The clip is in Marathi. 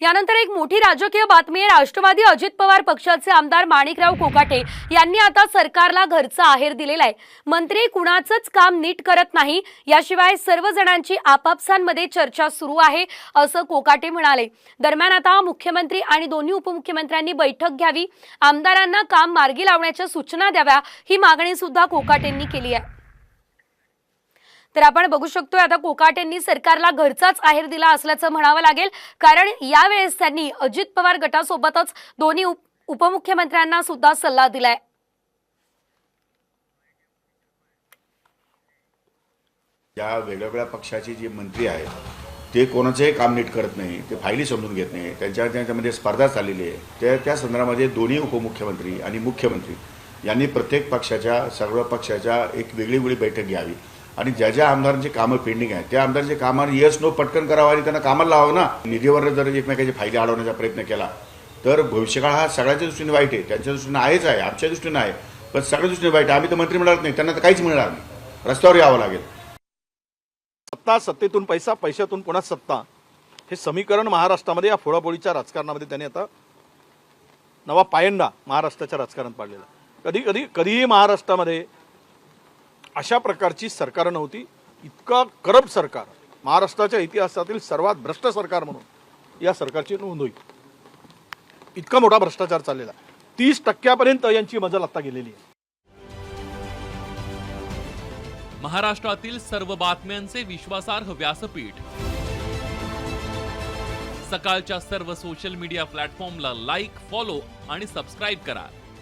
यानंतर एक मोठी राजकीय बातमी आहे. राष्ट्रवादी अजित पवार पक्षाचे आमदार माणिकराव कोकाटे यांनी आता सरकारला घरचा आहेर दिलेला आहे. मंत्री कुणाचंच काम नीट करत नाही. याशिवाय सर्व जणांची आपापसांमध्ये चर्चा सुरू आहे असं कोकाटे म्हणाले. दरम्यान आता मुख्यमंत्री आणि दोन्ही उपमुख्यमंत्र्यांनी बैठक घ्यावी. आमदारांना काम मार्गी लावण्याच्या सूचना द्याव्या ही मागणी सुद्धा कोकाटेंनी केली आहे. तर आपण बघू शकतोय आता कोकाटेंनी सरकारला घरचाच आहेर दिला असल्याचं म्हणावं लागेल. कारण यावेळेस त्यांनी अजित पवार गटासोबतच दोन्ही उप उपमुख्यमंत्र्यांना सुद्धा सल्ला दिलाय. या वेगवेगळ्या पक्षाचे जे मंत्री आहेत ते कोणाचंही काम नीट करत नाही ते फायली समजून घेत नाही त्यांच्या त्यांच्यामध्ये स्पर्धा चाललेली आहे. त्या त्या संदर्भामध्ये दोन्ही उपमुख्यमंत्री आणि मुख्यमंत्री यांनी प्रत्येक पक्षाच्या सर्व पक्षाच्या एक वेगळी वेगळी बैठक घ्यावी. आणि ज्या ज्या आमदारांची कामं पेंडिंग आहेत त्या आमदारांची कामावर यस नो पटकन करावं आणि त्यांना कामाला लावावं ना. निधीवर जर एकमेकाचे फायदे अडवण्याचा प्रयत्न केला तर भविष्यकाळ हा सगळ्याच्या दृष्टीने वाईट आहे. त्यांच्या दृष्टीने आहेच आहे आमच्या दृष्टीने आहे. पण सगळ्या दृष्टीने वाईट आहे. आम्ही तर मंत्री मिळणार नाही त्यांना तर काहीच मिळणार नाही. रस्त्यावर यावं लागेल. सत्ता सत्तेतून पैसा पैशातून पुन्हा सत्ता. हे समीकरण महाराष्ट्रामध्ये या फोडाफोडीच्या राजकारणामध्ये त्यांनी आता नवा पायंडा महाराष्ट्राच्या राजकारणात पाडलेला कधी कधी कधीही महाराष्ट्रामध्ये अशा प्रकारची सरकारं नव्हती. इतका करप्ट सरकार. महाराष्ट्राच्या इतिहासातील सर्वात भ्रष्ट सरकार म्हणून या सरकारची नोंद होईल. इतका मोठा भ्रष्टाचार चाललेला. तीस टक्क्यापर्यंत यांची मजल आता गेलेली आहे. महाराष्ट्रातील सर्व बातम्यांचे विश्वासार्ह व्यासपीठ. सकाळच्या सर्व सोशल मीडिया प्लॅटफॉर्मला लाईक फॉलो आणि सबस्क्राईब करा.